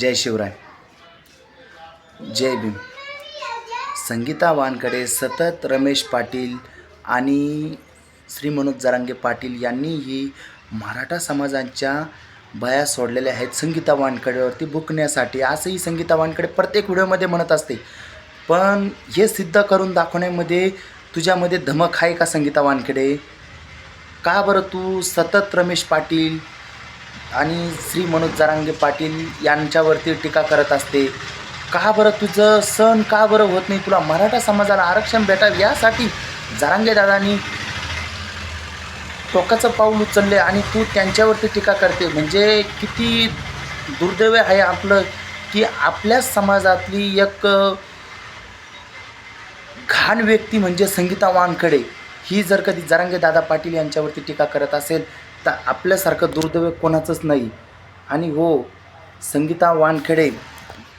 जय शिवराय। जय भीम। संगीता वानकडे सतत रमेश पाटील आणि श्री मनोज जरांगे पाटील यांनी ही मराठा समाजांच्या बया सोडलेल्या आहेत संगीता वानकडेवरती बुकण्यासाठी असंही संगीता वानकडे प्रत्येक व्हिडिओमध्ये म्हणत असते. पण हे सिद्ध करून दाखवण्यामध्ये तुझ्यामध्ये धमक आहे का संगीता वानकडे का बरं तू सतत रमेश पाटील आणि श्री मनोज जरांगे पाटील यांच्यावरती टीका करत असते. का बरं तुझं सण का बरं होत नाही? तुला मराठा समाजाला आरक्षण भेटावं यासाठी जरांगे दादांनी टोकाचं पाऊल उचलले आणि तू त्यांच्यावरती टीका करते. म्हणजे किती दुर्दैव आहे आपलं की आपल्याच समाजातली एक घाण व्यक्ती म्हणजे संगीता वानकडे ही जर कधी जरांगे दादा पाटील यांच्यावरती टीका करत असेल तर आपल्यासारखं दुर्दैव कोणाचंच नाही. आणि हो संगीता वानखेडे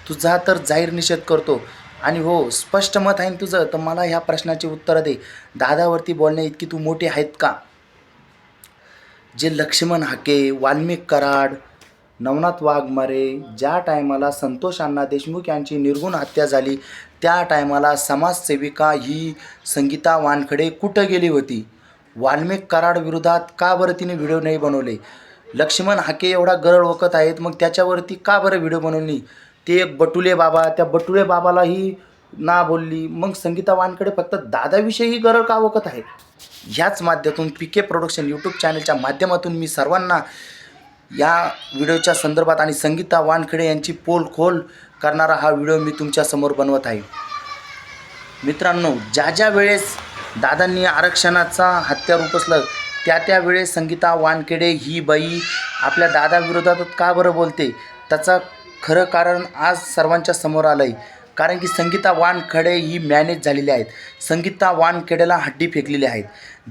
तुझा तर जाहीर निषेध करतो. आणि हो स्पष्ट मत आहे ना तुझं तर मला ह्या प्रश्नाची उत्तरं दे. दादावरती बोलण्या इतकी तू मोठी आहेत का? जे लक्ष्मण हाके वाल्मिक कराड नवनाथ वाघमारे ज्या टायमाला संतोष अण्णा देशमुख यांची निर्गुण हत्या झाली त्या टायमाला समाजसेविका ही संगीता वानखडे कुठं गेली होती? वाल्मिक कराड विरोधात का बरं तिने व्हिडिओ नाही बनवले? लक्ष्मण हाके एवढा गरळ ओकत आहेत मग त्याच्यावरती का बरं व्हिडिओ बनवली? ते एक बटुले बाबा त्या बटुले बाबालाही ना बोलली. मग संगीता वानकडे फक्त दादाविषयी गरळ का ओकत आहे ह्याच माध्यमातून पी के प्रोडक्शन यूट्यूब चॅनलच्या माध्यमातून मी सर्वांना या व्हिडिओच्या संदर्भात आणि संगीता वानखेडे यांची पोल खोल करणारा हा व्हिडिओ मी तुमच्यासमोर बनवत आहे. मित्रांनो ज्या ज्या वेळेस दादांनी आरक्षणाचा हत्यार उपसलं. त्या त्यावेळेस संगीता वानखेडे ही बाई आपल्या दादाविरोधात का बरं बोलते? त्याचं खरं कारण आज सर्वांच्या समोर आलं आहे कारण की संगीता वानखडे ही मॅनेज झालेली आहेत. संगीता वानखेडेला हड्डी फेकलेली आहेत.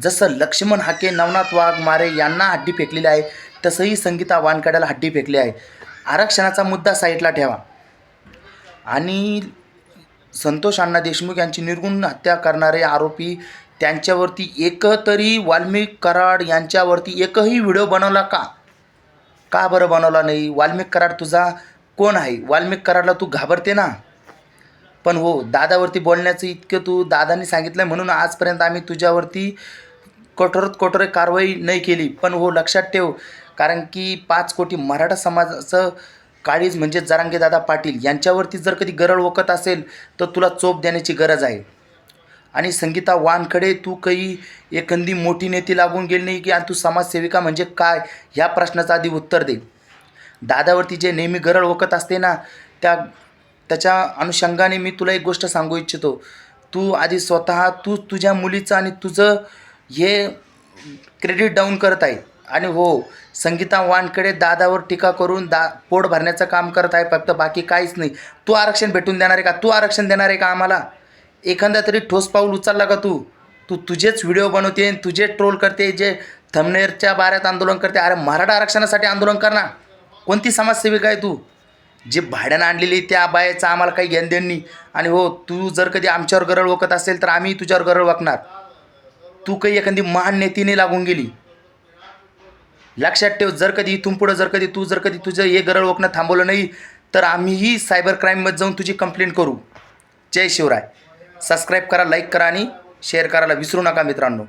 जसं लक्ष्मण हाके नवनाथ वाघ मारे यांना हड्डी फेकलेली आहे तसंही संगीता वानखेड्याला हड्डी फेकली आहे. आरक्षणाचा मुद्दा साईडला ठेवा. आणि संतोष अण्णा देशमुख यांची निर्गुण हत्या करणारे आरोपी त्यांच्यावरती एक तरी वाल्मिक कराड यांच्यावरती एकही व्हिडिओ बनवला का? का बरं बनवला नाही? वाल्मिक कराड तुझा कोण आहे? वाल्मिक कराडला तू घाबरते ना? पण हो दादावरती बोलण्याचं इतकं तू दादानी सांगितलं म्हणून आजपर्यंत आम्ही तुझ्यावरती कठोरात कठोर कारवाई नाही केली. पण हो लक्षात ठेव कारण की पाच कोटी मराठा समाजाचं काळीज म्हणजे जरांगे दादा पाटील यांच्यावरती जर कधी गरळ ओकत असेल तर तुला चोप देण्याची गरज आहे. आणि संगीता वानकडे तू काही एखादी मोठी नेती लागून गेली नाही की आणि तू समाजसेविका म्हणजे काय? ह्या प्रश्नाचं आधी उत्तर दे. दादावरती जे नेहमी गरळ ओकत असते ना त्या त्याच्या अनुषंगाने मी तुला एक गोष्ट सांगू इच्छितो. तू आधी स्वतः तू तुझ्या मुलीचं आणि तुझं हे क्रेडिट डाऊन करत आहे. आणि हो संगीता वानकडे दादावर टीका करून दा पोट भरण्याचं काम करत आहे फक्त बाकी काहीच नाही. तू आरक्षण भेटून देणार आहे का? तू आरक्षण देणार आहे का आम्हाला? एखादा तरी ठोस पाऊल उचलला का तू? तू तुझेच व्हिडिओ बनवते आणि तुझे ट्रोल करते जे थमनेरच्या बाऱ्यात आंदोलन करते. अरे मराठा आरक्षणासाठी आंदोलन कर ना. कोणती समाजसेविका आहे तू? जे भाड्यानं आणलेली त्या बायाचं आम्हाला काही घेण देण नाही. आणि हो तू जर कधी आमच्यावर गरळ ओकत असेल तर आम्ही तुझ्यावर गरळ वाकणार तू काही एखादी महान नेतीने लागून गेली. लक्षात ठेव जर कधी इथून पुढं जर कधी तू जर कधी तुझं हे गरळ ओकणं थांबवलं नाही तर आम्हीही सायबर क्राईममध्ये जाऊन तुझी कंप्लेंट करू. जय शिवराय. सबस्क्राईब करा लाईक करा आणि शेअर करायला विसरू नका मित्रांनो.